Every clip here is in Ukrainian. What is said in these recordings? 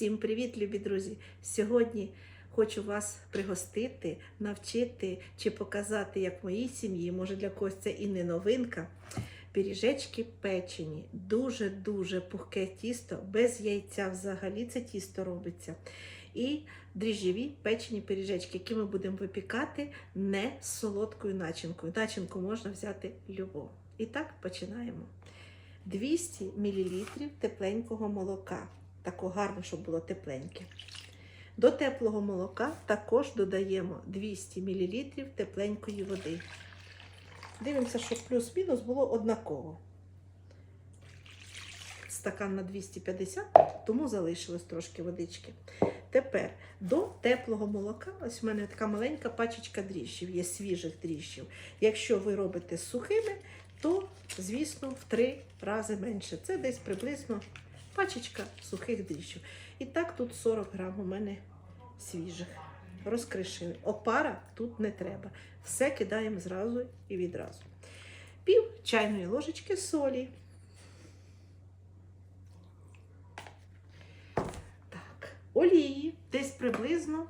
Всім привіт, любі друзі! Сьогодні хочу вас пригостити, навчити чи показати, як в моїй сім'ї, може для когось це і не новинка. Пиріжечки печені, дуже-дуже пухке тісто, без яйця взагалі це тісто робиться. І дріжджові печені пиріжечки, які ми будемо випікати не з солодкою начинкою. Начинку можна взяти любу. І так починаємо. 200 мл тепленького молока. Такого гарно, щоб було тепленьке. До теплого молока також додаємо 200 мл тепленької води. Дивимося, щоб плюс-мінус було однаково. Стакан на 250, тому залишилось трошки водички. Тепер до теплого молока, ось в мене така маленька пачечка дріжджів, є свіжих дріжджів. Якщо ви робите сухими, то, звісно, в три рази менше. Це десь приблизно пачечка сухих дріжджів. І так тут 40 грам у мене свіжих. Розкришили. Опара тут не треба. Все кидаємо зразу і відразу. Пів чайної ложечки солі. Так, олії десь приблизно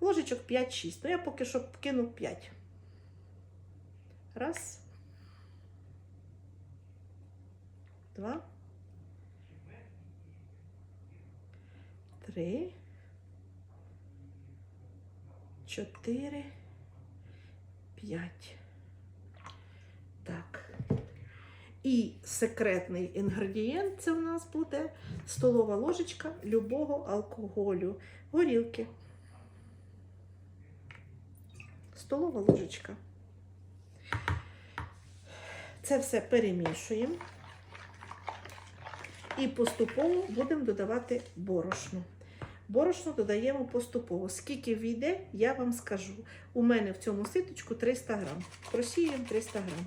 ложечок 5-6. Ну, я поки що кину 5. Раз. Два. Три. Чотири. П'ять. Так. І секретний інгредієнт це у нас буде столова ложечка любого алкоголю. Горілки. Столова ложечка. Це все перемішуємо. І поступово будемо додавати борошно. Борошно додаємо поступово. Скільки війде, я вам скажу. У мене в цьому ситочку 300 грам. Просіємо 300 грам.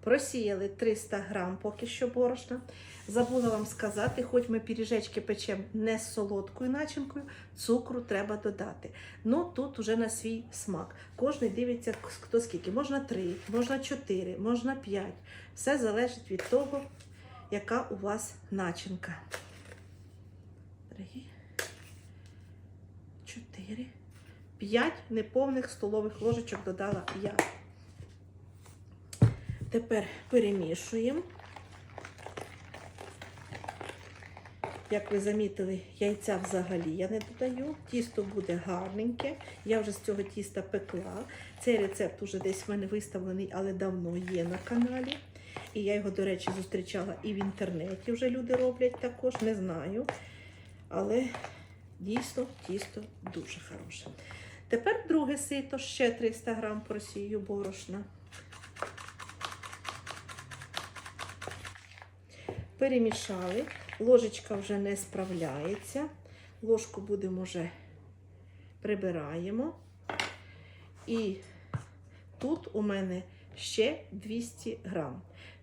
Просіяли 300 грам поки що борошна. Забула вам сказати, хоч ми піріжечки печемо не з солодкою начинкою, цукру треба додати. Ну тут уже на свій смак. Кожний дивиться, хто скільки. Можна 3, можна 4, можна 5. Все залежить від того, яка у вас начинка. 3, 4, 5 неповних столових ложечок додала я. Тепер перемішуємо. Як ви замітили, яйця взагалі я не додаю. Тісто буде гарненьке. Я вже з цього тіста пекла. Цей рецепт уже десь в мене виставлений, але давно є на каналі. І я його, до речі, зустрічала і в інтернеті вже люди роблять також, не знаю. Але дійсно тісто дуже хороше. Тепер друге сито, ще 300 грам просію борошна. Перемішали. Ложечка вже не справляється. Ложку будемо вже прибираємо. І тут у мене ще 200 грам.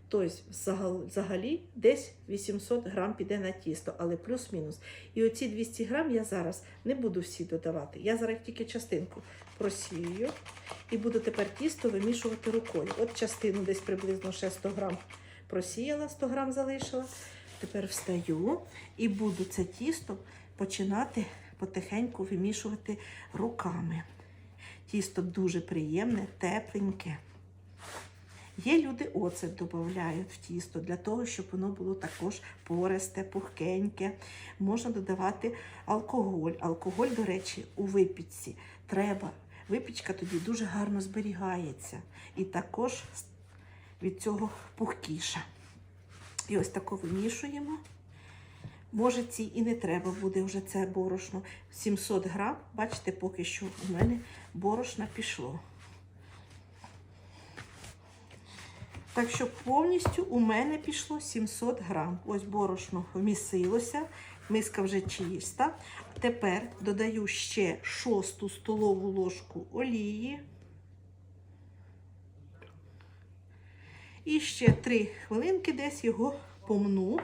Тобто, взагалі, десь 800 грам піде на тісто, але плюс-мінус. І оці 200 грам я зараз не буду всі додавати. Я зараз тільки частинку просію і буду тепер тісто вимішувати рукою. От частину десь приблизно ще 100 грам просіяла, 100 грам залишила. Тепер встаю і буду це тісто починати потихеньку вимішувати руками. Тісто дуже приємне, тепленьке. Є люди оцет додають в тісто для того, щоб воно було також пористе, пухкеньке. Можна додавати алкоголь. Алкоголь, до речі, у випічці треба. Випічка тоді дуже гарно зберігається. І також від цього пухкіша. І ось тако вимішуємо. Може, ці і не треба буде вже це борошно. 700 грам, бачите, поки що у мене борошна пішло. Так що повністю у мене пішло 700 грам. Ось борошно вмісилося, миска вже чиста. Тепер додаю ще шосту столову ложку олії. І ще 3 хвилинки десь його помну.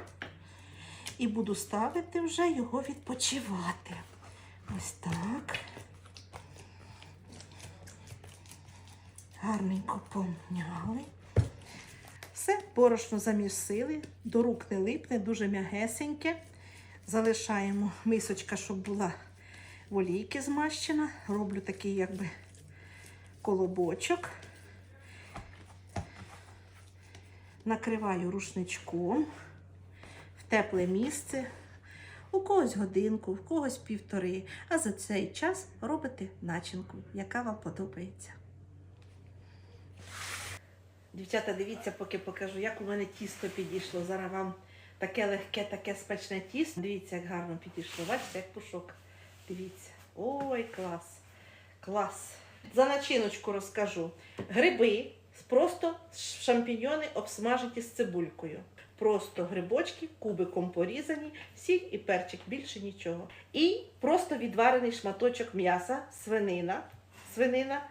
І буду ставити вже його відпочивати. Ось так. Гарненько помняли. Все, борошно замісили, до рук не липне, дуже м'ягесеньке. Залишаємо мисочка, щоб була в олійки змащена. Роблю такий якби колобочок. Накриваю рушничком в тепле місце. У когось годинку, в когось півтори. А за цей час робите начинку, яка вам подобається. Дівчата, дивіться, поки покажу, як у мене тісто підійшло. Зараз вам таке легке, таке спечне тісто. Дивіться, як гарно підійшло. Бачите, як пушок. Дивіться. Ой, клас. Клас. За начиночку розкажу. Гриби, просто шампіньйони обсмажені з цибулькою. Просто грибочки кубиком порізані, сіль і перчик, більше нічого. І просто відварений шматочок м'яса, свинина, свинина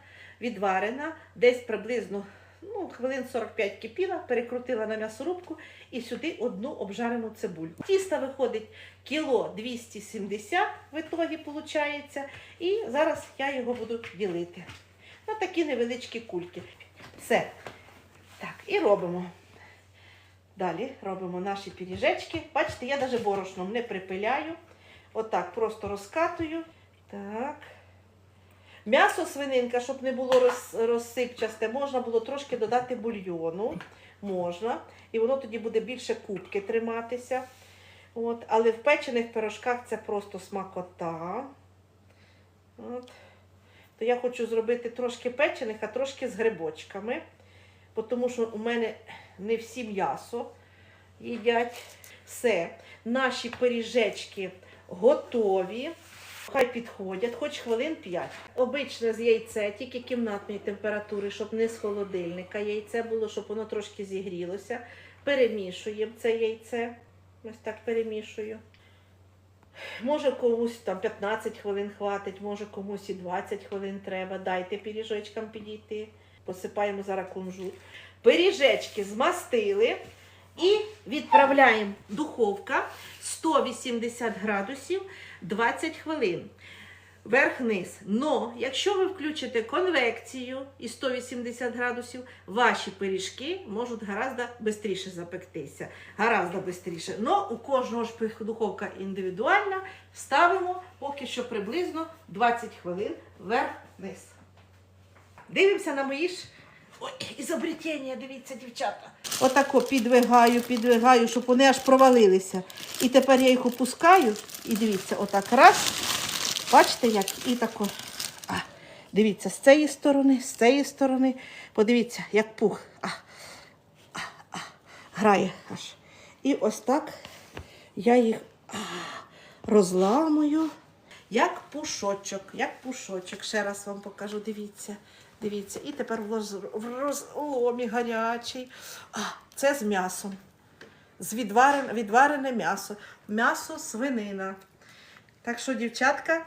відварена, десь приблизно ну, хвилин 45 кипіла, перекрутила на м'ясорубку і сюди одну обжарену цибульку. Тіста виходить кіло 270 в ітогі виходить. І зараз я його буду ділити на такі невеличкі кульки. Все. Так, і робимо. Далі робимо наші пиріжечки. Бачите, я навіть борошном не припиляю. Отак, просто розкатую. Так. М'ясо свининка, щоб не було роз, розсипчасте, можна було трошки додати бульйону. Можна. І воно тоді буде більше кубки триматися. От. Але в печених пирожках це просто смакота. От. То я хочу зробити трошки печених, а трошки з грибочками. Бо Тому що у мене не всі м'ясо їдять. Все. Наші пиріжечки готові. Хай підходять, хоч хвилин 5. Обичне з яйце, тільки кімнатної температури, щоб не з холодильника. Яйце було, щоб воно трошки зігрілося. Перемішуємо це яйце. Ось так перемішую. Може комусь там 15 хвилин хватить, може комусь і 20 хвилин треба. Дайте пиріжечкам підійти. Посипаємо зараз кунжут. Пиріжечки змастили і відправляємо духовка 180 градусів 20 хвилин. Верх-низ. Но якщо ви включите конвекцію і 180 градусів, ваші пиріжки можуть гораздо швидше запектися. Гораздо швидше. Но у кожного ж духовка індивідуальна. Ставимо поки що приблизно 20 хвилин вверх-низ. Дивимося на мої ж Ой, ізобретення, дивіться, дівчата. Отако підвигаю, підвигаю, щоб вони аж провалилися. І тепер я їх опускаю і дивіться, отак раз. Бачите, як? І тако. А, дивіться, з цієї сторони, з цієї сторони. Подивіться, як пух. А, а, а, грає аж. І ось так я їх а, розламую. Як пушочок, як пушочок. Ще раз вам покажу, дивіться. Дивіться. І тепер в роз- в розломі гарячий. А, це з м'ясом. З відварене, відварене м'ясо. М'ясо свинина. Так що, дівчатка,